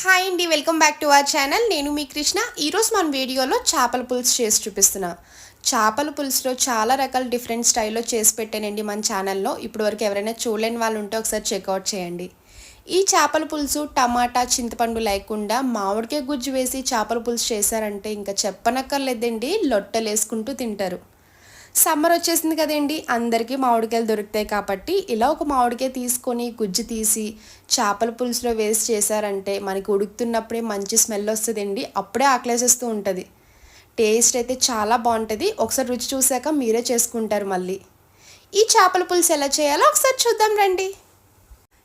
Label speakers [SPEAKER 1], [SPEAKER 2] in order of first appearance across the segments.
[SPEAKER 1] Hi అండి welcome back to our channel నేను మీ కృష్ణ. ఈరోజు మన వీడియోలో చేపల పులుసు చేసి చూపిస్తున్నా. చేపల పులుసులో చాలా రకాల డిఫరెంట్ స్టైల్లో చేసి పెట్టానండి మన ఛానల్లో ఇప్పుడు వరకు ఎవరైనా చూడలేని వాళ్ళు ఉంటే ఒకసారి చెక్అవుట్ చేయండి. ఈ చేపల పులుసు టమాటా చింతపండు లేకుండా మామిడికాయ గుజ్జు వేసి చేపల పులుసు చేశారంటే ఇంకా చెప్పనక్కర్లేదండి. లొట్టలు వేసుకుంటూ తింటారు. సమ్మర్ వచ్చేసింది కదండి. అందరికీ మామిడికాయలు దొరుకుతాయి కాబట్టి ఇలా ఒక మామిడికాయ తీసుకొని గుజ్జు తీసి చేపల పులుసులో వేస్ట్ చేశారంటే మనకి ఉడుకుతున్నప్పుడే మంచి స్మెల్ వస్తుందండి. అప్పుడే ఆకలేసేస్తూ ఉంటుంది. టేస్ట్ అయితే చాలా బాగుంటుంది. ఒకసారి రుచి చూశాక మీరే చేసుకుంటారు మళ్ళీ. ఈ చేపల పులుసు ఎలా చేయాలో ఒకసారి చూద్దాం రండి.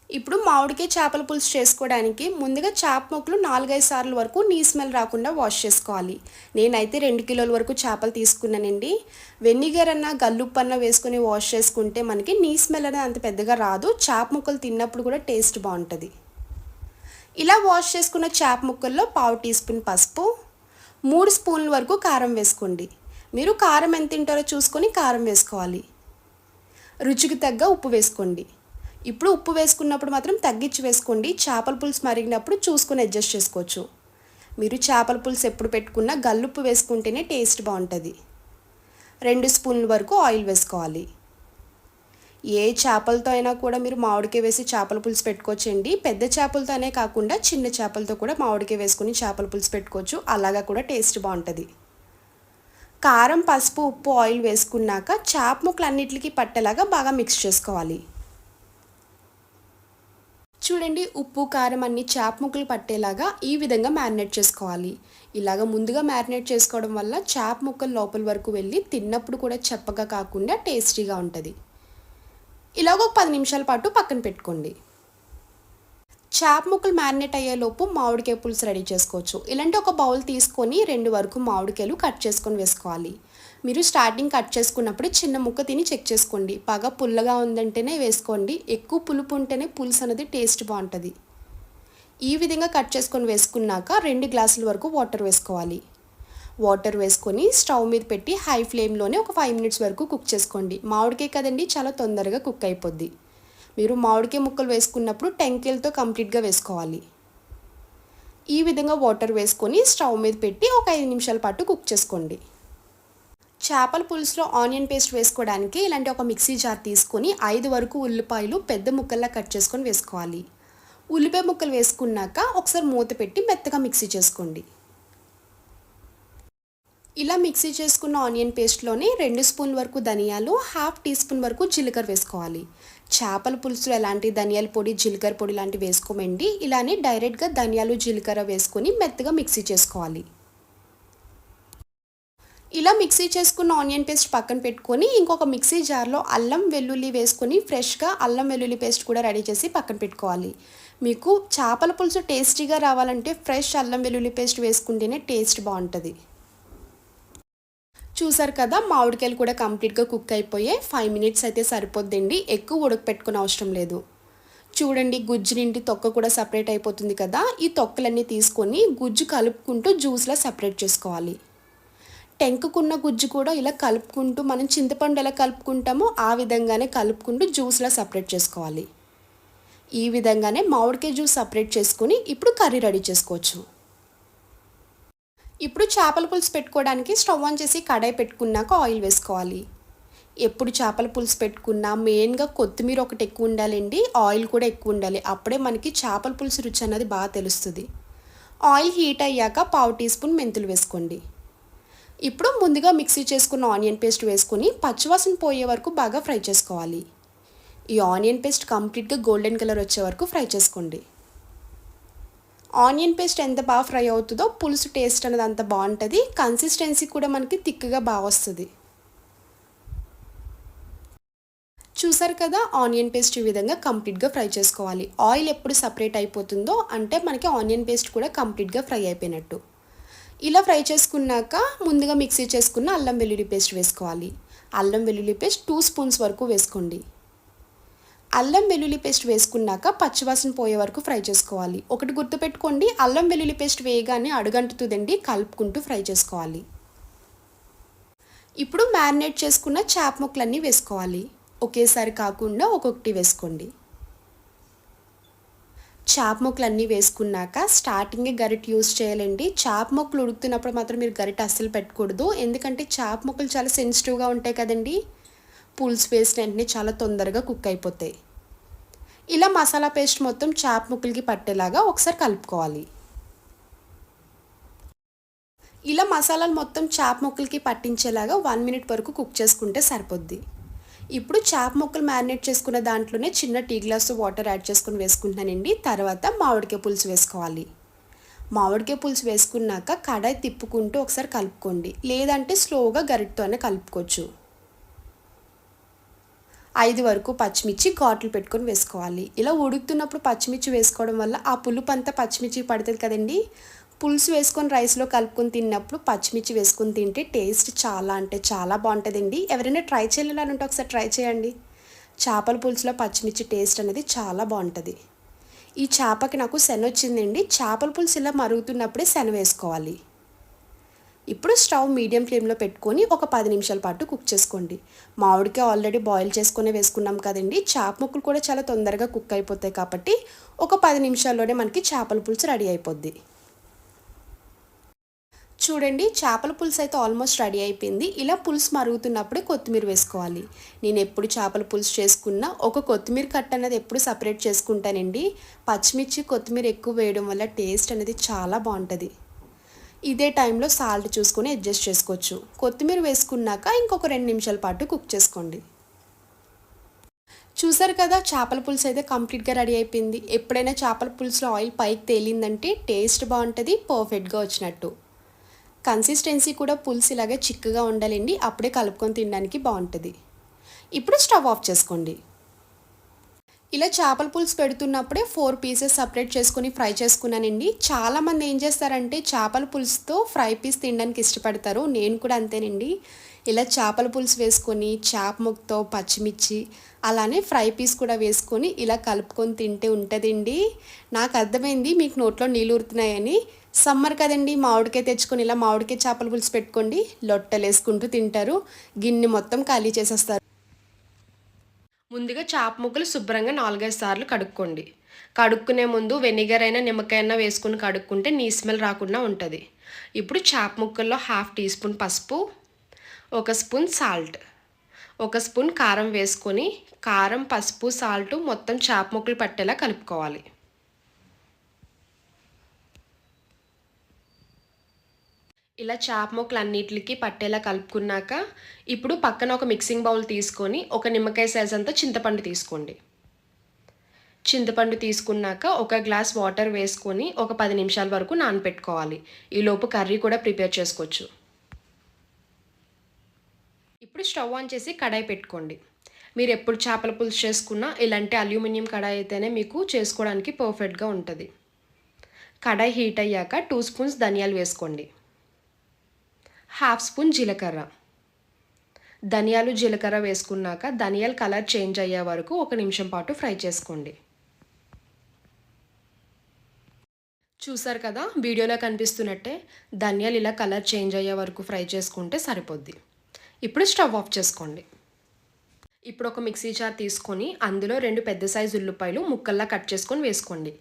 [SPEAKER 1] ఇప్పుడు మామిడికాయ చేపల పులుసు చేసుకోవడానికి ముందుగా చేప ముక్కలు నాలుగైదు సార్లు వరకు నీ స్మెల్ రాకుండా వాష్ చేసుకోవాలి. నేనైతే రెండు కిలోల వరకు చేపలు తీసుకున్నానండి. వెనిగర్ అన్న గల్లుప్పు అన్న వేసుకొని వాష్ చేసుకుంటే మనకి నీ స్మెల్ అనేది అంత పెద్దగా రాదు. చేప ముక్కలు తిన్నప్పుడు కూడా టేస్ట్ బాగుంటుంది. ఇలా వాష్ చేసుకున్న చేప ముక్కల్లో పావు టీ స్పూన్ పసుపు మూడు స్పూన్ల వరకు కారం వేసుకోండి. మీరు కారం ఎంత తింటారో చూసుకొని కారం వేసుకోవాలి. రుచికి తగ్గ ఉప్పు వేసుకోండి. ఇప్పుడు ఉప్పు వేసుకున్నప్పుడు మాత్రం తగ్గించి వేసుకోండి. చేపల పులుసు మరిగినప్పుడు చూసుకొని అడ్జస్ట్ చేసుకోవచ్చు. మీరు చేపల పులుసు ఎప్పుడు పెట్టుకున్నా గల్లుప్పు వేసుకుంటేనే టేస్ట్ బాగుంటుంది. రెండు స్పూన్ల వరకు ఆయిల్ వేసుకోవాలి. ఏ చేపలతో అయినా కూడా మీరు మామిడికాయ వేసి చేపల పులుసు పెట్టుకోవచ్చండి. పెద్ద చేపలతోనే కాకుండా చిన్న చేపలతో కూడా మామిడికాయ వేసుకుని చేపల పులుసు పెట్టుకోవచ్చు. అలాగా కూడా టేస్ట్ బాగుంటుంది. కారం పసుపు ఉప్పు ఆయిల్ వేసుకున్నాక చేప ముక్కలు అన్నిటికీ పట్టేలాగా బాగా మిక్స్ చేసుకోవాలి. చూడండి ఉప్పు కారం అన్ని చేప ముక్కలు పట్టేలాగా ఈ విధంగా మ్యారినేట్ చేసుకోవాలి. ఇలాగ ముందుగా మ్యారినేట్ చేసుకోవడం వల్ల చేప ముక్కలు లోపల వరకు వెళ్ళి తిన్నప్పుడు కూడా చెప్పగా కాకుండా టేస్టీగా ఉంటుంది. ఇలాగ ఒక పది నిమిషాల పాటు పక్కన పెట్టుకోండి. చేప ముక్కలు మ్యారినేట్ అయ్యేలోపు మామిడికాయ పులుసు రెడీ చేసుకోవచ్చు. ఇలాంటి ఒక బౌల్ తీసుకొని రెండు వరకు మామిడికాయలు కట్ చేసుకొని వేసుకోవాలి. మీరు స్టార్టింగ్ కట్ చేసుకున్నప్పుడు చిన్న ముక్క తిని చెక్ చేసుకోండి. బాగా పుల్లగా ఉందంటేనే వేసుకోండి. ఎక్కువ పులుపు ఉంటేనే పులుసు అనేది టేస్ట్ బాగుంటుంది. ఈ విధంగా కట్ చేసుకొని వేసుకున్నాక రెండు గ్లాసుల వరకు వాటర్ వేసుకోవాలి. వాటర్ వేసుకొని స్టవ్ మీద పెట్టి హై ఫ్లేమ్లోనే ఒక ఫైవ్ మినిట్స్ వరకు కుక్ చేసుకోండి. మామిడికాయ కదండి చాలా తొందరగా కుక్ అయిపోద్ది. మీరు మామిడికాయ ముక్కలు వేసుకున్నప్పుడు టెంకిల్తో కంప్లీట్గా వేసుకోవాలి. ఈ విధంగా వాటర్ వేసుకొని స్టవ్ మీద పెట్టి ఒక ఐదు నిమిషాల పాటు కుక్ చేసుకోండి. చేపల పులుసులో ఆనియన్ పేస్ట్ వేసుకోవడానికి ఇలాంటి ఒక మిక్సీ జార్ తీసుకొని ఐదు వరకు ఉల్లిపాయలు పెద్ద ముక్కల్లా కట్ చేసుకొని వేసుకోవాలి. ఉల్లిపాయ ముక్కలు వేసుకున్నాక ఒకసారి మూత పెట్టి మెత్తగా మిక్సీ చేసుకోండి. ఇలా మిక్సీ చేసుకున్న ఆనియన్ పేస్ట్లోనే రెండు స్పూన్ల వరకు ధనియాలు హాఫ్ టీ స్పూన్ వరకు జీలకర్ర వేసుకోవాలి. చేపల పులుసులో ఎలాంటి ధనియాల పొడి జీలకర్ర పొడి లాంటివి వేసుకోమండి. ఇలానే డైరెక్ట్గా ధనియాలు జీలకర్ర వేసుకొని మెత్తగా మిక్సీ చేసుకోవాలి. ఇలా మిక్సీ చేసుకున్న ఆనియన్ పేస్ట్ పక్కన పెట్టుకొని ఇంకొక మిక్సీ జార్లో అల్లం వెల్లుల్లి వేసుకొని ఫ్రెష్గా అల్లం వెల్లుల్లి పేస్ట్ కూడా రెడీ చేసి పక్కన పెట్టుకోవాలి. మీకు చేపల పులుసు టేస్టీగా రావాలంటే ఫ్రెష్ అల్లం వెల్లుల్లి పేస్ట్ వేసుకుంటేనే టేస్ట్ బాగుంటుంది. చూసారు కదా మామిడికాయలు కూడా కంప్లీట్గా కుక్ అయిపోయాయి. ఫైవ్ మినిట్స్ అయితే సరిపోద్దండి. ఎక్కువ ఉడకపెట్టుకునే అవసరం లేదు. చూడండి గుజ్జు నిండి తొక్క కూడా సపరేట్ అయిపోతుంది కదా. ఈ తొక్కలన్నీ తీసుకొని గుజ్జు కలుపుకుంటూ జ్యూస్లో సపరేట్ చేసుకోవాలి. టెంకుకున్న గుజ్జు కూడా ఇలా కలుపుకుంటూ మనం చింతపండు ఎలా కలుపుకుంటామో ఆ విధంగానే కలుపుకుంటూ జ్యూస్లా సపరేట్ చేసుకోవాలి. ఈ విధంగానే మామిడికాయ జ్యూస్ సపరేట్ చేసుకుని ఇప్పుడు కర్రీ రెడీ చేసుకోవచ్చు. ఇప్పుడు చేపల పులుసు పెట్టుకోవడానికి స్టవ్ ఆన్ చేసి కడాయి పెట్టుకున్నాక ఆయిల్ వేసుకోవాలి. ఎప్పుడు చేపల పులుసు పెట్టుకున్నా మెయిన్గా కొత్తిమీర ఒకటి ఎక్కువ ఉండాలండి ఆయిల్ కూడా ఎక్కువ ఉండాలి. అప్పుడే మనకి చేపల పులుసు రుచి అన్నది బాగా తెలుస్తుంది. ఆయిల్ హీట్ అయ్యాక పావు టీ స్పూన్ మెంతులు వేసుకోండి. ఇప్పుడు ముందుగా మిక్సీ చేసుకున్న ఆనియన్ పేస్ట్ వేసుకుని పచ్చివాసన పోయే వరకు బాగా ఫ్రై చేసుకోవాలి. ఈ ఆనియన్ పేస్ట్ కంప్లీట్గా గోల్డెన్ కలర్ వచ్చే వరకు ఫ్రై చేసుకోండి. ఆనియన్ పేస్ట్ ఎంత బాగా ఫ్రై అవుతుందో పులుసు టేస్ట్ అనేది అంత బాగుంటుంది కన్సిస్టెన్సీ కూడా మనకి థిక్గా బాగా వస్తుంది. చూసారు కదా ఆనియన్ పేస్ట్ ఈ విధంగా కంప్లీట్గా ఫ్రై చేసుకోవాలి. ఆయిల్ ఎప్పుడు సపరేట్ అయిపోతుందో అంటే మనకి ఆనియన్ పేస్ట్ కూడా కంప్లీట్గా ఫ్రై అయిపోయినట్టు. ఇలా ఫ్రై చేసుకున్నాక ముందుగా మిక్సీ చేసుకున్న అల్లం వెల్లుల్లి పేస్ట్ వేసుకోవాలి. అల్లం వెల్లుల్లి పేస్ట్ టూ స్పూన్స్ వరకు వేసుకోండి. అల్లం వెల్లుల్లి పేస్ట్ వేసుకున్నాక పచ్చివాసన పోయే వరకు ఫ్రై చేసుకోవాలి. ఒకటి గుర్తుపెట్టుకోండి అల్లం వెల్లుల్లి పేస్ట్ వేయగానే అడుగంటుతుందండి కలుపుకుంటూ ఫ్రై చేసుకోవాలి. ఇప్పుడు మ్యారినేట్ చేసుకున్న చేప ముక్కలన్నీ వేసుకోవాలి. ఒకేసారి కాకుండా ఒక్కొక్కటి వేసుకోండి. చాప్ ముక్కలు అన్నీ వేసుకున్నాక స్టార్టింగే గరిట యూస్ చేయాలండి. చాప్ ముక్కలు ఉడుకుతున్నప్పుడు మాత్రం మీరు గరిట అస్సలు పెట్టకూడదు. ఎందుకంటే చాప్ ముక్కలు చాలా సెన్సిటివ్గా ఉంటాయి కదండి. పులుసు వేసిన వెంటనే చాలా తొందరగా కుక్ అయిపోతాయి. ఇలా మసాలా పేస్ట్ మొత్తం చాప్ ముక్కలకి పట్టేలాగా ఒకసారి కలుపుకోవాలి. ఇలా మసాలాలు మొత్తం చాప్ ముక్కలకి పట్టించేలాగా వన్ మినిట్ వరకు కుక్ చేసుకుంటే సరిపోద్ది. ఇప్పుడు చేప ముక్కలు మ్యారినేట్ చేసుకున్న దాంట్లోనే చిన్న టీ గ్లాస్ వాటర్ యాడ్ చేసుకుని వేసుకుంటున్నానండి. తర్వాత మామిడికాయ పులుసు వేసుకోవాలి. మామిడికాయ పులుసు వేసుకున్నాక కడాయి తిప్పుకుంటూ ఒకసారి కలుపుకోండి. లేదంటే స్లోగా గరిటతోనే కలుపుకోవచ్చు. ఐదు వరకు పచ్చిమిర్చి ఘాట్లు పెట్టుకొని వేసుకోవాలి. ఇలా ఉడుకుతున్నప్పుడు పచ్చిమిర్చి వేసుకోవడం వల్ల ఆ పులుపు అంతా పచ్చిమిర్చి పడుతుంది కదండి. పులుసు వేసుకొని రైస్లో కలుపుకొని తిన్నప్పుడు పచ్చిమిర్చి వేసుకొని తింటే టేస్ట్ చాలా అంటే చాలా బాగుంటుందండి. ఎవరైనా ట్రై చేయాలని ఉంటే ఒకసారి ట్రై చేయండి. చేపల పులుసులో పచ్చిమిర్చి టేస్ట్ అనేది చాలా బాగుంటుంది. ఈ చేపకి నాకు శన వచ్చిందండి. చేపల పులుసు ఇలా మరుగుతున్నప్పుడే శన వేసుకోవాలి. ఇప్పుడు స్టవ్ మీడియం ఫ్లేమ్లో పెట్టుకొని ఒక పది నిమిషాల పాటు కుక్ చేసుకోండి. మామిడికాయ ఆల్రెడీ బాయిల్ చేసుకునే వేసుకున్నాం కదండి. చేప ముక్కలు కూడా చాలా తొందరగా కుక్ అయిపోతాయి కాబట్టి ఒక పది నిమిషాల్లోనే మనకి చేపల పులుసు రెడీ అయిపోద్ది. చూడండి చేపల పులుసు అయితే ఆల్మోస్ట్ రెడీ అయిపోయింది. ఇలా పులుసు మరుగుతున్నప్పుడే కొత్తిమీర వేసుకోవాలి. నేను ఎప్పుడు చేపల పులుసు చేసుకున్నా ఒక కొత్తిమీర కట్ట అనేది ఎప్పుడు సపరేట్ చేసుకుంటానండి. పచ్చిమిర్చి కొత్తిమీర ఎక్కువ వేయడం వల్ల టేస్ట్ అనేది చాలా బాగుంటుంది. ఇదే టైంలో సాల్ట్ చూసుకొని అడ్జస్ట్ చేసుకోవచ్చు. కొత్తిమీర వేసుకున్నాక ఇంకొక రెండు నిమిషాల పాటు కుక్ చేసుకోండి. చూసారు కదా చేపల పులుసు అయితే కంప్లీట్గా రెడీ అయిపోయింది. ఎప్పుడైనా చేపల పులుసులో ఆయిల్ పైకి తేలిందంటే టేస్ట్ బాగుంటుంది పర్ఫెక్ట్గా వచ్చినట్టు. కన్సిస్టెన్సీ కూడా పులుసు ఇలాగే చిక్కగా ఉండాలండి. అప్పుడే కలుపుకొని తినడానికి బాగుంటుంది. ఇప్పుడు స్టవ్ ఆఫ్ చేసుకోండి. ఇలా చేపల పులుసు పెడుతున్నప్పుడే ఫోర్ పీసెస్ సపరేట్ చేసుకుని ఫ్రై చేసుకున్నానండి. చాలామంది ఏం చేస్తారంటే చేపల పులుసుతో ఫ్రై పీస్ తినడానికి ఇష్టపడతారు. నేను కూడా అంతేనండి. ఇలా చేపల పులుసు వేసుకొని చేప ముక్కతో పచ్చిమిర్చి అలానే ఫ్రై పీస్ కూడా వేసుకొని ఇలా కలుపుకొని తింటే ఉంటుందండి. నాకు అర్థమైంది. మీకు నోట్లో నీళ్ళు ఊరుతున్నాయని. సమ్మర్ కదండి మామిడికాయ తెచ్చుకొని ఇలా మామిడికాయ చేపల పులుసు పెట్టుకోండి. లొట్టలు వేసుకుంటూ తింటారు. గిన్నె మొత్తం ఖాళీ చేసేస్తారు. ముందుగా చేప ముక్కలు శుభ్రంగా నాలుగైదు సార్లు కడుక్కోండి. కడుక్కునే ముందు వెనిగర్ అయినా నిమ్మకాయ అయినా వేసుకుని కడుక్కుంటే నీ స్మెల్ రాకుండా ఉంటుంది. ఇప్పుడు చేప ముక్కల్లో హాఫ్ టీ స్పూన్ పసుపు ఒక స్పూన్ సాల్ట్ ఒక స్పూన్ కారం వేసుకొని కారం పసుపు సాల్ట్ మొత్తం చేప ముక్కలు పట్టేలా కలుపుకోవాలి. ఇలా చేప ముక్కలు అన్నిటికి పట్టేలా కలుపుకున్నాక ఇప్పుడు పక్కన ఒక మిక్సింగ్ బౌల్ తీసుకొని ఒక నిమ్మకాయ సైజ్ అంతా చింతపండు తీసుకోండి. చింతపండు తీసుకున్నాక ఒక గ్లాస్ వాటర్ వేసుకొని ఒక పది నిమిషాల వరకు నానపెట్టుకోవాలి. ఈలోపు కర్రీ కూడా ప్రిపేర్ చేసుకోవచ్చు. ఇప్పుడు స్టవ్ ఆన్ చేసి కడాయి పెట్టుకోండి. మీరు ఎప్పుడు చేపల పులుసు చేసుకున్నా ఇలాంటి అల్యూమినియం కడాయి అయితేనే మీకు చేసుకోవడానికి పర్ఫెక్ట్గా ఉంటుంది. కడాయి హీట్ అయ్యాక టూ స్పూన్స్ ధనియాలు వేసుకోండి. హాఫ్ స్పూన్ జీలకర్ర. ధనియాలు జీలకర్ర వేసుకున్నాక ధనియాల కలర్ చేంజ్ అయ్యే వరకు ఒక నిమిషం పాటు ఫ్రై చేసుకోండి. చూసారు కదా వీడియోలో కనిపిస్తున్నట్టే ధనియాలు ఇలా కలర్ చేంజ్ అయ్యే వరకు ఫ్రై చేసుకుంటే సరిపోద్ది. ఇప్పుడు స్టవ్ ఆఫ్ చేసుకోండి. ఇప్పుడు ఒక మిక్సీ జార్ తీసుకొని అందులో రెండు పెద్ద సైజు ఉల్లిపాయలు ముక్కల్లా కట్ చేసుకొని వేసుకోండి.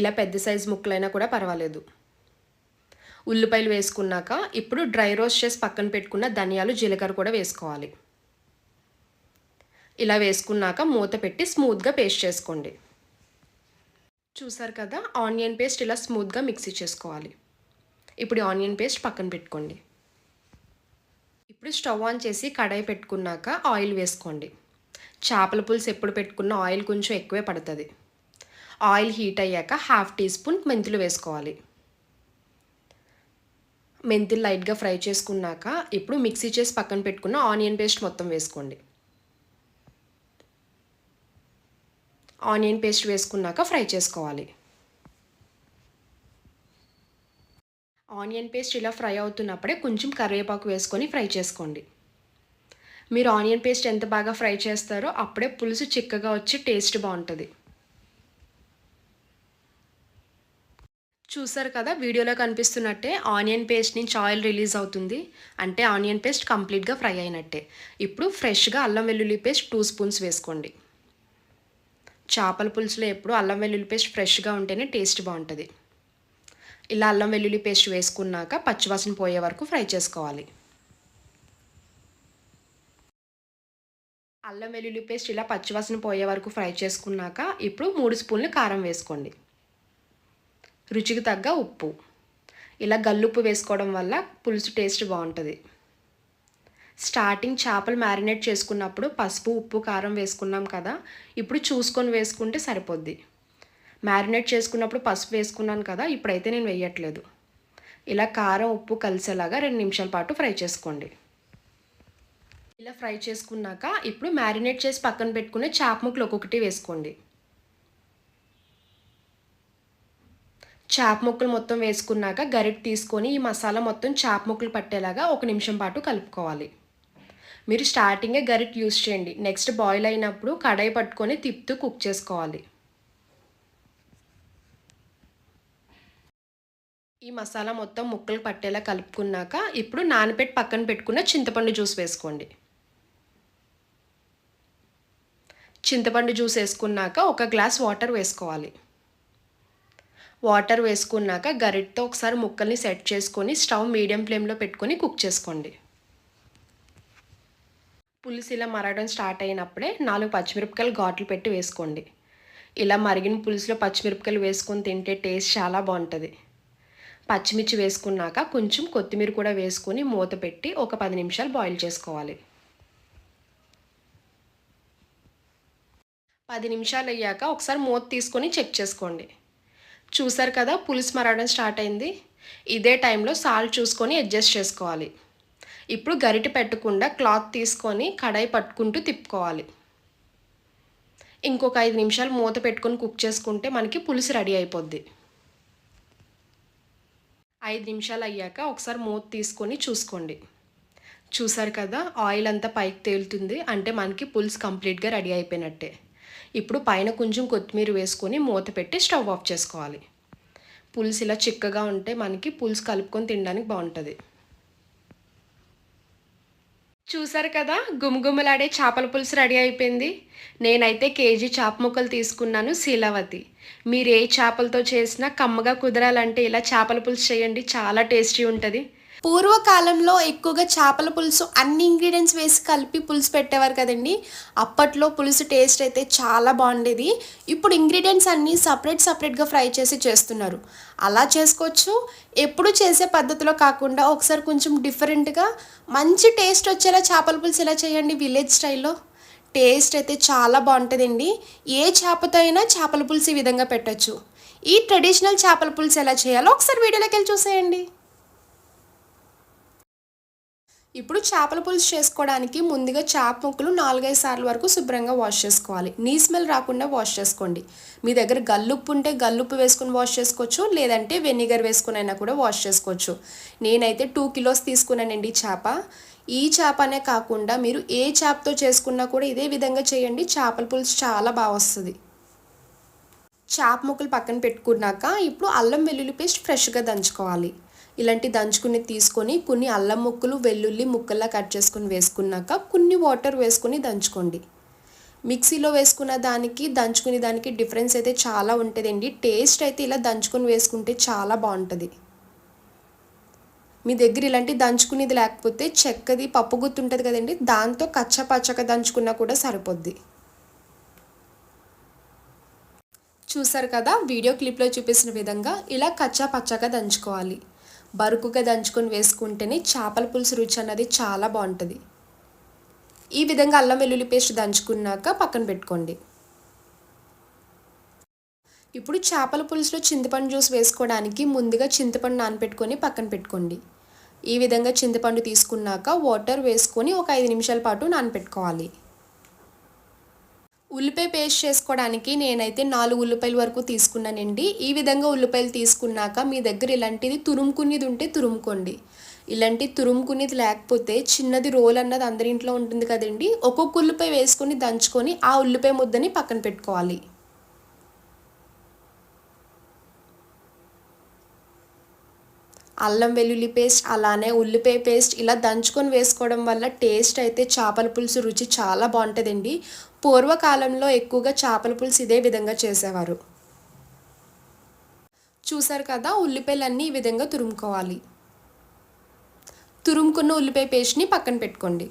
[SPEAKER 1] ఇలా పెద్ద సైజు ముక్కలైనా కూడా పర్వాలేదు. ఉల్లిపాయలు వేసుకున్నాక ఇప్పుడు డ్రై రోస్ట్ చేసి పక్కన పెట్టుకున్న ధనియాలు జీలకర్ర కూడా వేసుకోవాలి. ఇలా వేసుకున్నాక మూత పెట్టి స్మూత్గా పేస్ట్ చేసుకోండి. చూసారు కదా ఆనియన్ పేస్ట్ ఇలా స్మూత్గా మిక్సీ చేసుకోవాలి. ఇప్పుడు ఆనియన్ పేస్ట్ పక్కన పెట్టుకోండి. ఇప్పుడు స్టవ్ ఆన్ చేసి కడాయి పెట్టుకున్నాక ఆయిల్ వేసుకోండి. చేపల పులుసు ఎప్పుడు పెట్టుకున్న ఆయిల్ కొంచెం ఎక్కువే పడుతుంది. ఆయిల్ హీట్ అయ్యాక హాఫ్ టీ స్పూన్ మెంతులు వేసుకోవాలి. మెంతులు లైట్గా ఫ్రై చేసుకున్నాక ఇప్పుడు మిక్సీ చేసి పక్కన పెట్టుకున్న ఆనియన్ పేస్ట్ మొత్తం వేసుకోండి. ఆనియన్ పేస్ట్ వేసుకున్నాక ఫ్రై చేసుకోవాలి. ఆనియన్ పేస్ట్ ఇలా ఫ్రై అవుతున్నప్పుడే కొంచెం కరివేపాకు వేసుకొని ఫ్రై చేసుకోండి. మీరు ఆనియన్ పేస్ట్ ఎంత బాగా ఫ్రై చేస్తారో అప్పుడే పులుసు చిక్కగా వచ్చి టేస్ట్ బాగుంటుంది. చూసారు కదా వీడియోలో కనిపిస్తున్నట్టే ఆనియన్ పేస్ట్ నుంచి ఆయిల్ రిలీజ్ అవుతుంది. అంటే ఆనియన్ పేస్ట్ కంప్లీట్గా ఫ్రై అయినట్టే. ఇప్పుడు ఫ్రెష్గా అల్లం వెల్లుల్లి పేస్ట్ టూ స్పూన్స్ వేసుకోండి. చేపల పులుసులో ఎప్పుడు అల్లం వెల్లుల్లి పేస్ట్ ఫ్రెష్గా ఉంటేనే టేస్ట్ బాగుంటుంది. ఇలా అల్లం వెల్లుల్లి పేస్ట్ వేసుకున్నాక పచ్చివాసన పోయే వరకు ఫ్రై చేసుకోవాలి. అల్లం వెల్లుల్లి పేస్ట్ ఇలా పచ్చివాసన పోయే వరకు ఫ్రై చేసుకున్నాక ఇప్పుడు మూడు స్పూన్లు కారం వేసుకోండి. రుచికి తగ్గ ఉప్పు. ఇలా గల్లుప్పు వేసుకోవడం వల్ల పులుసు టేస్ట్ బాగుంటుంది. స్టార్టింగ్ చేపలు మ్యారినేట్ చేసుకున్నప్పుడు పసుపు ఉప్పు కారం వేసుకున్నాం కదా ఇప్పుడు చూసుకొని వేసుకుంటే సరిపోద్ది. మ్యారినేట్ చేసుకున్నప్పుడు పసుపు వేసుకున్నాను కదా ఇప్పుడైతే నేను వేయట్లేదు. ఇలా కారం ఉప్పు కలిసేలాగా రెండు నిమిషాల పాటు ఫ్రై చేసుకోండి. ఇలా ఫ్రై చేసుకున్నాక ఇప్పుడు మ్యారినేట్ చేసి పక్కన పెట్టుకునే చాప ముక్కలు ఒక్కొక్కటి వేసుకోండి. చేప ముక్కలు మొత్తం వేసుకున్నాక గరిట తీసుకొని ఈ మసాలా మొత్తం చేప ముక్కలు పట్టేలాగా ఒక నిమిషం పాటు కలుపుకోవాలి. మీరు స్టార్టింగే గరిట యూస్ చేయండి. నెక్స్ట్ బాయిల్ అయినప్పుడు కడాయి పట్టుకొని తిప్పుతూ కుక్ చేసుకోవాలి. ఈ మసాలా మొత్తం ముక్కలు పట్టేలా కలుపుకున్నాక ఇప్పుడు నానబెట్టి పక్కన పెట్టుకున్న చింతపండు జ్యూస్ వేసుకోండి. చింతపండు జ్యూస్ వేసుకున్నాక ఒక గ్లాస్ వాటర్ వేసుకోవాలి. వాటర్ వేసుకున్నాక గరిటతో ఒకసారి ముక్కల్ని సెట్ చేసుకొని స్టవ్ మీడియం ఫ్లేమ్లో పెట్టుకొని కుక్ చేసుకోండి. పులుసు ఇలా మరగడం స్టార్ట్ అయినప్పుడే నాలుగు పచ్చిమిరపకాయలు ఘాట్లు పెట్టి వేసుకోండి. ఇలా మరిగిన పులుసులో పచ్చిమిరపకాయలు వేసుకొని తింటే టేస్ట్ చాలా బాగుంటుంది. పచ్చిమిర్చి వేసుకున్నాక కొంచెం కొత్తిమీర కూడా వేసుకొని మూత పెట్టి ఒక పది నిమిషాలు బాయిల్ చేసుకోవాలి. పది నిమిషాలు అయ్యాక ఒకసారి మూత తీసుకొని చెక్ చేసుకోండి. చూసారు కదా పులుసు మరగడం స్టార్ట్ అయింది. ఇదే టైంలో సాల్ట్ చూసుకొని అడ్జస్ట్ చేసుకోవాలి. ఇప్పుడు గరిటె పెట్టకుండా క్లాత్ తీసుకొని కడాయి పట్టుకుంటూ తిప్పుకోవాలి. ఇంకొక ఐదు నిమిషాలు మూత పెట్టుకొని కుక్ చేసుకుంటే మనకి పులుసు రెడీ అయిపోద్ది. ఐదు నిమిషాలు అయ్యాక ఒకసారి మూత తీసుకొని చూసుకోండి. చూసారు కదా ఆయిల్ అంతా పైకి తేలుతుంది. అంటే మనకి పులుసు కంప్లీట్గా రెడీ అయిపోయినట్టే. ఇప్పుడు పైన కొంచెం కొత్తిమీర వేసుకొని మూత పెట్టి స్టవ్ ఆఫ్ చేసుకోవాలి. పులుసు ఇలా చిక్కగా ఉంటే మనకి పులుసు కలుపుకొని తినడానికి బాగుంటుంది. చూసారు కదా? గుమగుమలాడే చేపల పులుసు రెడీ అయిపోయింది. నేనైతే కేజీ చేప ముక్కలు తీసుకున్నాను శీలావతి. మీరు ఏ చేపలతో చేసినా కమ్మగా కుదరాలంటే ఇలా చేపల పులుసు చేయండి చాలా టేస్టీ ఉంటుంది. పూర్వకాలంలో ఎక్కువగా చేపల పులుసు అన్ని ఇంగ్రీడియంట్స్ వేసి కలిపి పులుసు పెట్టేవారు కదండి. అప్పట్లో పులుసు టేస్ట్ అయితే చాలా బాగుండేది. ఇప్పుడు ఇంగ్రీడియంట్స్ అన్నీ సపరేట్ సపరేట్గా ఫ్రై చేసి చేస్తున్నారు. అలా చేసుకోవచ్చు. ఎప్పుడు చేసే పద్ధతిలో కాకుండా ఒకసారి కొంచెం డిఫరెంట్గా మంచి టేస్ట్ వచ్చేలా చేపల పులుసు ఎలా చేయండి విలేజ్ స్టైల్లో టేస్ట్ అయితే చాలా బాగుంటుందండి. ఏ చేపతో అయినా చేపల పులుసు ఈ విధంగా పెట్టచ్చు. ఈ ట్రెడిషనల్ చేపల పులుసు ఎలా చేయాలో ఒకసారి వీడియోలోకి వెళ్ళి చూసేయండి. ఇప్పుడు చేపల పులుసు చేసుకోవడానికి ముందుగా చేప ముక్కలు నాలుగైదు సార్లు వరకు శుభ్రంగా వాష్ చేసుకోవాలి. నీ స్మెల్ రాకుండా వాష్ చేసుకోండి. మీ దగ్గర గల్లుప్పు ఉంటే గల్లుప్పు వేసుకుని వాష్ చేసుకోవచ్చు లేదంటే వెనిగర్ వేసుకుని అయినా కూడా వాష్ చేసుకోవచ్చు. నేనైతే టూ కిలోస్ తీసుకున్నానండి చేప. ఈ చేప అనే కాకుండా మీరు ఏ చేపతో చేసుకున్నా కూడా ఇదే విధంగా చేయండి. చేపల పులుసు చాలా బాగా వస్తుంది. చేప ముక్కలు పక్కన పెట్టుకున్నాక ఇప్పుడు అల్లం వెల్లుల్లి పేస్ట్ ఫ్రెష్గా దంచుకోవాలి. ఇలాంటి దంచుకుని తీసుకొని కొన్ని అల్లం ముక్కలు వెల్లుల్లి ముక్కల్లా కట్ చేసుకుని వేసుకున్నాక కొన్ని వాటర్ వేసుకొని దంచుకోండి. మిక్సీలో వేసుకున్న దానికి దంచుకునే దానికి డిఫరెన్స్ అయితే చాలా ఉంటుందండి. టేస్ట్ అయితే ఇలా దంచుకొని వేసుకుంటే చాలా బాగుంటుంది. మీ దగ్గర ఇలాంటి దంచుకునేది లేకపోతే చెక్కది పప్పు గుర్తు ఉంటుంది కదండి దాంతో కచ్చా పచ్చగా దంచుకున్నా కూడా సరిపోద్ది. చూసారు కదా వీడియో క్లిప్లో చూపిస్తున్న విధంగా ఇలా కచ్చా పచ్చగా దంచుకోవాలి. బరుకుగా దంచుకొని వేసుకుంటేనే చేపల పులుసు రుచి అన్నది చాలా బాగుంటుంది. ఈ విధంగా అల్లం వెల్లుల్లి పేస్ట్ దంచుకున్నాక పక్కన పెట్టుకోండి. ఇప్పుడు చేపల పులుసులో చింతపండు జ్యూస్ వేసుకోవడానికి ముందుగా చింతపండు నానపెట్టుకొని పక్కన పెట్టుకోండి. ఈ విధంగా చింతపండు తీసుకున్నాక వాటర్ వేసుకొని ఒక ఐదు నిమిషాల పాటు నానపెట్టుకోవాలి. ఉల్లిపాయ పేస్ట్ చేసుకోవడానికి నేనైతే నాలుగు ఉల్లిపాయల వరకు తీసుకున్నానండి. ఈ విధంగా ఉల్లిపాయలు తీసుకున్నాక మీ దగ్గర ఇలాంటిది తురుముకునేది ఉంటే తురుముకోండి. ఇలాంటి తురుముకునేది లేకపోతే చిన్నది రోల్ అన్నది అందరి ఇంట్లో ఉంటుంది కదండి. ఒక్కొక్క ఉల్లిపాయ వేసుకొని దంచుకొని ఆ ఉల్లిపాయ ముద్దని పక్కన పెట్టుకోవాలి. అల్లం వెల్లుల్లి పేస్ట్ అలానే ఉల్లిపాయ పేస్ట్ ఇలా దంచుకొని వేసుకోవడం వల్ల టేస్ట్ అయితే చేపల పులుసు రుచి చాలా బాగుంటుందండి. పూర్వకాలంలో ఎక్కువగా చేపల పులుసు ఇదే విధంగా చేసేవారు. చూసారు కదా ఉల్లిపాయలన్నీ ఈ విధంగా తురుముకోవాలి. తురుముకున్న ఉల్లిపాయ పేస్ట్ని పక్కన పెట్టుకోండి.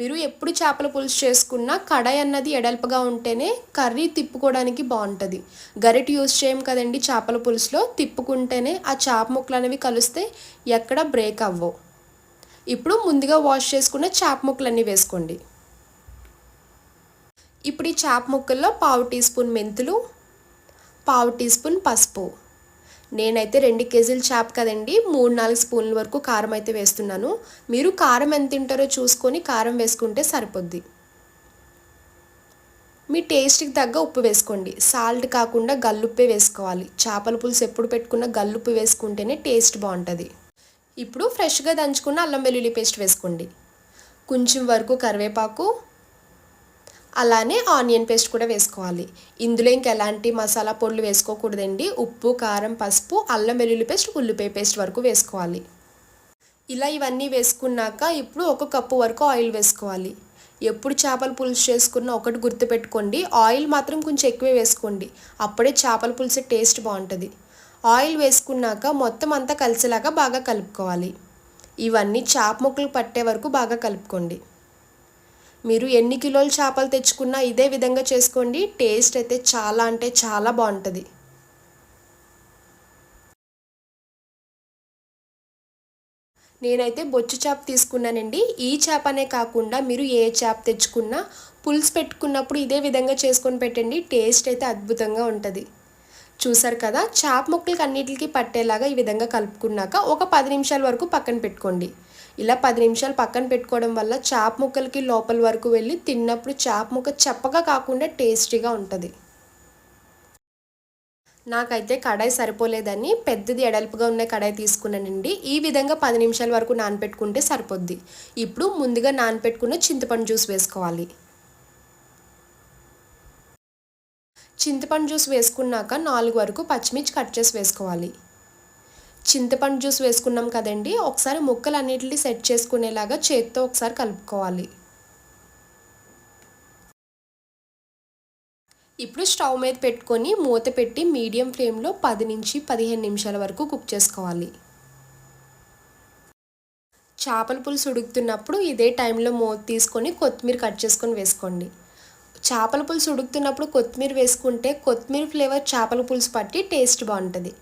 [SPEAKER 1] మీరు ఎప్పుడు చేపల పులుసు చేసుకున్నా కడాయి అన్నది ఎడల్పుగా ఉంటేనే కర్రీ తిప్పుకోవడానికి బాగుంటుంది. గరిట యూస్ చేయం కదండి చేపల పులుసులో తిప్పుకుంటేనే ఆ చేప ముక్కలు అనేవి కలిస్తే ఎక్కడ బ్రేక్ అవ్వవు. ఇప్పుడు ముందుగా వాష్ చేసుకున్న చేప ముక్కలన్నీ వేసుకోండి. ఇప్పుడు ఈ చేప ముక్కల్లో పావు టీ స్పూన్ మెంతులు పావు టీ స్పూన్ పసుపు. నేనైతే రెండు కేజీలు చేప కదండి మూడు నాలుగు స్పూన్ల వరకు కారం అయితే వేస్తున్నాను. మీరు కారం ఎంత తింటారో చూసుకొని కారం వేసుకుంటే సరిపోద్ది. మీ టేస్ట్కి తగ్గ ఉప్పు వేసుకోండి. సాల్ట్ కాకుండా గల్లుప్పే వేసుకోవాలి. చేపల పులుసు ఎప్పుడు పెట్టుకున్న గల్లుప్పు వేసుకుంటేనే టేస్ట్ బాగుంటుంది. ఇప్పుడు ఫ్రెష్గా దంచుకున్న అల్లం వెల్లుల్లి పేస్ట్ వేసుకోండి. కొంచెం వరకు కరివేపాకు అలానే ఆనియన్ పేస్ట్ కూడా వేసుకోవాలి. ఇందులో ఇంక ఎలాంటి మసాలా పొడులు వేసుకోకూడదండి. ఉప్పు కారం పసుపు అల్లం వెల్లుల్లి పేస్ట్ ఉల్లిపాయ పేస్ట్ వరకు వేసుకోవాలి. ఇలా ఇవన్నీ వేసుకున్నాక ఇప్పుడు ఒక కప్పు వరకు ఆయిల్ వేసుకోవాలి. ఎప్పుడు చేపల పులుసు చేసుకున్న ఒకటి గుర్తుపెట్టుకోండి. ఆయిల్ మాత్రం కొంచెం ఎక్కువే వేసుకోండి. అప్పుడే చేపల పులుసు టేస్ట్ బాగుంటుంది. ఆయిల్ వేసుకున్నాక మొత్తం అంతా కలిసేలాగా బాగా కలుపుకోవాలి. ఇవన్నీ చేప ముక్కలు పట్టే వరకు బాగా కలుపుకోండి. మీరు ఎన్ని కిలోలు చేపలు తెచ్చుకున్నా ఇదే విధంగా చేసుకోండి. టేస్ట్ అయితే చాలా అంటే చాలా బాగుంటుంది. నేనైతే బొచ్చు చేప తీసుకున్నానండి. ఈ చేప అనే కాకుండా మీరు ఏ చేప తెచ్చుకున్నా పులుసు పెట్టుకున్నప్పుడు ఇదే విధంగా చేసుకొని పెట్టండి. టేస్ట్ అయితే అద్భుతంగా ఉంటుంది. చూసారు కదా? చేప ముక్కలకి అన్నిటికి పట్టేలాగా ఈ విధంగా కలుపుకున్నాక ఒక పది నిమిషాల వరకు పక్కన పెట్టుకోండి. ఇలా పది నిమిషాలు పక్కన పెట్టుకోవడం వల్ల చేప ముక్కలకి లోపల వరకు వెళ్ళి తిన్నప్పుడు చేప ముక్క చెప్పగా కాకుండా టేస్టీగా ఉంటుంది. నాకైతే కడాయి సరిపోలేదని పెద్దది ఎడల్పుగా ఉన్న కడాయి తీసుకున్నానండి. ఈ విధంగా పది నిమిషాల వరకు నానపెట్టుకుంటే సరిపోద్ది. ఇప్పుడు ముందుగా నానపెట్టుకున్న చింతపండు జ్యూస్ వేసుకోవాలి. చింతపండు జ్యూస్ వేసుకున్నాక నాలుగు వరకు పచ్చిమిర్చి కట్ చేసి వేసుకోవాలి. చింతపండు జ్యూస్ వేసుకున్నాం కదండి ఒకసారి ముక్కలు అన్నిటిని సెట్ చేసుకునేలాగా చేత్తో ఒకసారి కలుపుకోవాలి. ఇప్పుడు స్టవ్ మీద పెట్టుకొని మూత పెట్టి మీడియం ఫ్లేమ్లో పది నుంచి పదిహేను నిమిషాల వరకు కుక్ చేసుకోవాలి. చేపల పులుసు ఉడుకుతున్నప్పుడు ఇదే టైంలో మూత తీసుకొని కొత్తిమీర కట్ చేసుకొని వేసుకోండి. చేపల పులుసు ఉడుకుతున్నప్పుడు కొత్తిమీర వేసుకుంటే కొత్తిమీర ఫ్లేవర్ చేపల పులుసు పట్టి టేస్ట్ బాగుంటుంది.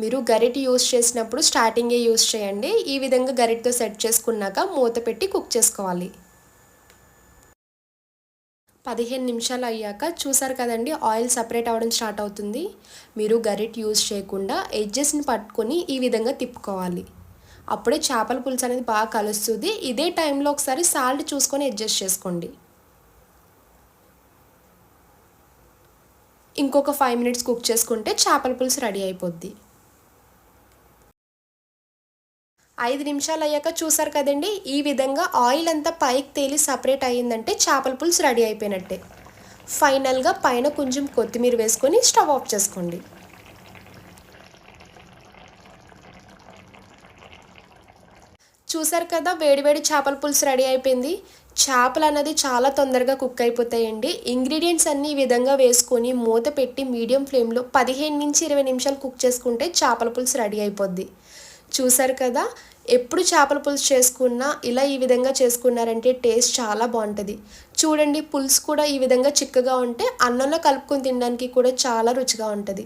[SPEAKER 1] మీరు గరిటె యూస్ చేసినప్పుడు స్టార్టింగే యూస్ చేయండి. ఈ విధంగా గరిటతో సెట్ చేసుకున్నాక మూత పెట్టి కుక్ చేసుకోవాలి. పదిహేను నిమిషాలు అయ్యాక చూసారు కదండి ఆయిల్ సపరేట్ అవ్వడం స్టార్ట్ అవుతుంది. మీరు గరిట్ యూజ్ చేయకుండా ఎడ్జెస్ని పట్టుకొని ఈ విధంగా తిప్పుకోవాలి. అప్పుడే చేపల పులుసు అనేది బాగా కలుస్తుంది. ఇదే టైంలో ఒకసారి సాల్ట్ చూసుకొని అడ్జస్ట్ చేసుకోండి. ఇంకొక ఫైవ్ మినిట్స్ కుక్ చేసుకుంటే చేపల పులుసు రెడీ అయిపోద్ది. ఐదు నిమిషాలు అయ్యాక చూసారు కదండి ఈ విధంగా ఆయిల్ అంతా పైకి తేలి సపరేట్ అయ్యిందంటే చేపల పులుసు రెడీ అయిపోయినట్టే. ఫైనల్గా పైన కొంచెం కొత్తిమీర వేసుకొని స్టవ్ ఆఫ్ చేసుకోండి. చూసారు కదా వేడివేడి చేపల పులుసు రెడీ అయిపోయింది. చేపలు అన్నది చాలా తొందరగా కుక్ అయిపోతాయండి. ఇంగ్రీడియంట్స్ అన్ని ఈ విధంగా వేసుకొని మూత పెట్టి మీడియం ఫ్లేమ్లో పదిహేను నుంచి ఇరవై నిమిషాలు కుక్ చేసుకుంటే చేపల పులుసు రెడీ అయిపోద్ది. చూసారు కదా ఎప్పుడు చేపల పులుసు చేసుకున్నా ఇలా ఈ విధంగా చేసుకున్నారంటే టేస్ట్ చాలా బాగుంటుంది. చూడండి పులుసు కూడా ఈ విధంగా చిక్కగా ఉంటే అన్నంలో కలుపుకొని తినడానికి కూడా చాలా రుచిగా ఉంటుంది.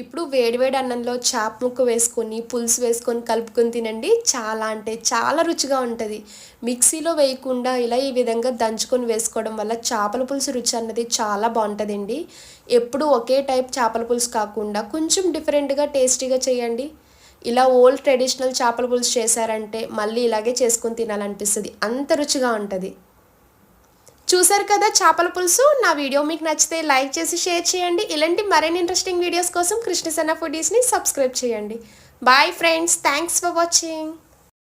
[SPEAKER 1] ఇప్పుడు వేడివేడి అన్నంలో చేప ముక్క వేసుకొని పులుసు వేసుకొని కలుపుకొని తినండి. చాలా అంటే చాలా రుచిగా ఉంటుంది. మిక్సీలో వేయకుండా ఇలా ఈ విధంగా దంచుకొని వేసుకోవడం వల్ల చేపల పులుసు రుచి అన్నది చాలా బాగుంటుందండి. ఎప్పుడు ఒకే టైప్ చేపల పులుసు కాకుండా కొంచెం డిఫరెంట్గా టేస్టీగా చేయండి. ఇలా ఓల్డ్ ట్రెడిషనల్ చేపల పులుసు చేశారంటే మళ్ళీ ఇలాగే చేసుకొని తినాలనిపిస్తుంది. అంత రుచిగా ఉంటుంది. చూసారు కదా చేపల పులుసు. నా వీడియో మీకు నచ్చితే లైక్ చేసి షేర్ చేయండి. ఇలాంటి మరిన్ని ఇంట్రెస్టింగ్ వీడియోస్ కోసం కృష్ణసన్న ఫుడీస్ని సబ్స్క్రైబ్ చేయండి. Bye friends thanks for watching